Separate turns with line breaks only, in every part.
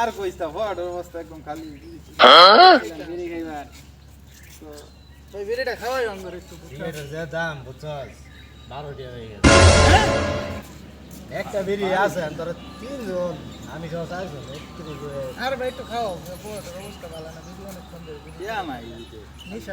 আর কইস্তা বড়
অবস্থা
একদম খালি বিড়ি খাইবার
তো এই বিড়িটা খাওয়াই অঙ্গর একটু
যা দাম বুঝছস বারো টাকা হয়ে গেছে একটা বিড়ি আছে তোর তিনজন আমি খাওয়া চারজন
আর ভাই একটু খাও অবস্থা ভালো না বিড়ি অনেক সুন্দর
বিড়ি
নিশা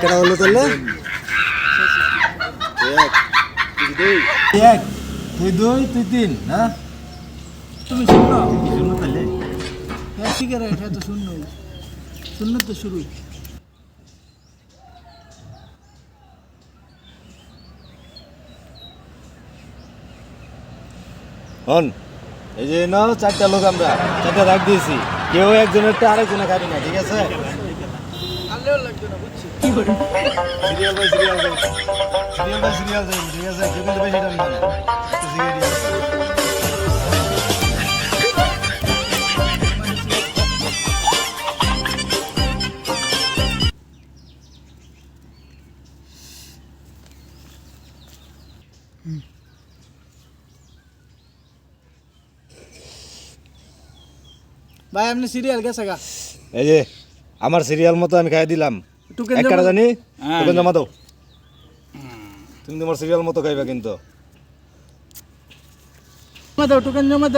কেন হলো তোলে এক তুই দুই তুই তিন না?
তুমি শূন্য।
শূন্য তাহলে?
হ্যাঁ সিগারেট হ্যাঁ তো শূন্য শূন্য তো শুরু
হন এই যে না চারটা লোক আমরা। চারটা রাখ দিয়েছি। কেউ একজনেরটা আরেকজনে খাবি না ঠিক আছে?
আনলেও লাগবে না বুঝছি?
সিরিয়াল বাই সিরিয়াল যাই সিরিয়াল বাই সিরিয়াল যাই ঠিক আছে কেউ কিন্তু বেশি টানবে না
ভাই আপনি সিরিয়াল গেছে গা?
এই যে। আমার সিরিয়াল মতো আমি খাই দিলাম। একটা জানি? টুকেন জমা তুমি তোমার সিরিয়াল মতো খাইবা কিন্তু।
জমা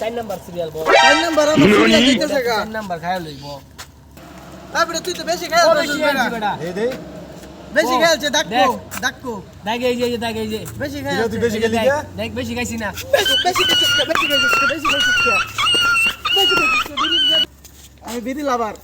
চার নাম্বার সিরিয়াল বল
চার নাম্বার আমার সিরিয়াল দিতেছে গা
চার নাম্বার খায়া লইব
আরে বেটা তুই তো বেশি খায়া লইছিস বেটা
দে দে
বেশি খেলছে
ডাকো
ডাকো
দেখ এই যে দেখ এই যে
বেশি
খেল
তুই
বেশি খেলি
দেখ বেশি খাইছিস না
বেশি বেশি বেশি খাইছিস বেশি খাইছিস আমি বিদি লাভার